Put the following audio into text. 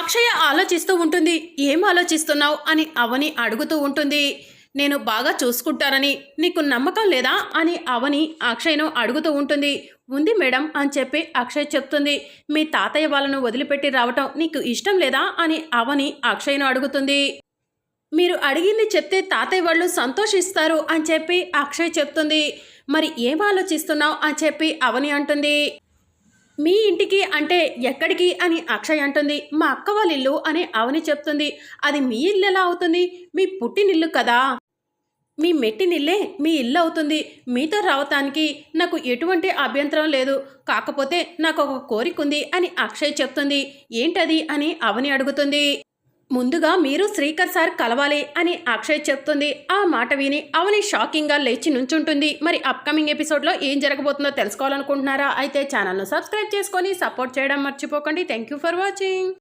అక్షయ ఆలోచిస్తూ ఉంటుంది ఏం ఆలోచిస్తున్నావు? అని అవని అడుగుతూ ఉంటుంది. నేను బాగా చూసుకుంటానని నీకు నమ్మకం లేదా? అని అవని అక్షయ్ను అడుగుతూ ఉంటుంది. ఉంది మేడం అని చెప్పి అక్షయ్ చెప్తుంది. మీ తాతయ్య వాళ్ళను వదిలిపెట్టి రావటం నీకు ఇష్టం లేదా? అని అవని అక్షయ్ను అడుగుతుంది. మీరు అడిగింది చెప్తే తాతయ్య వాళ్ళు సంతోషిస్తారు అని చెప్పి అక్షయ్ చెప్తుంది. మరి ఏం ఆలోచిస్తున్నావు? అని చెప్పి అవని అంటుంది. మీ ఇంటికి అంటే ఎక్కడికి అని అక్షయ్ అంటుంది. మా అక్క వాళ్ళ ఇల్లు అని అవని చెప్తుంది. అది మీ ఇల్లు ఎలా అవుతుంది? మీ పుట్టినిల్లు కదా? మీ మెట్టినిల్లే మీ ఇల్లు అవుతుంది. మీతో రావటానికి నాకు ఎటువంటి అభ్యంతరం లేదు. కాకపోతే నాకు ఒక కోరిక ఉంది అని అక్షయ్ చెప్తుంది. ఏంటది అని అవని అడుగుతుంది. ముందుగా మీరు శ్రీకర్ సార్ కలవాలి అని అక్షయ్ చెప్తుంది. ఆ మాట విని అవని షాకింగ్గా లేచి నుంచుంటుంది. మరి అప్కమింగ్ ఎపిసోడ్లో ఏం జరగబోతుందో తెలుసుకోవాలనుకుంటున్నారా? అయితే ఛానల్ను సబ్స్క్రైబ్ చేసుకొని సపోర్ట్ చేయడం మర్చిపోకండి. Thank you for watching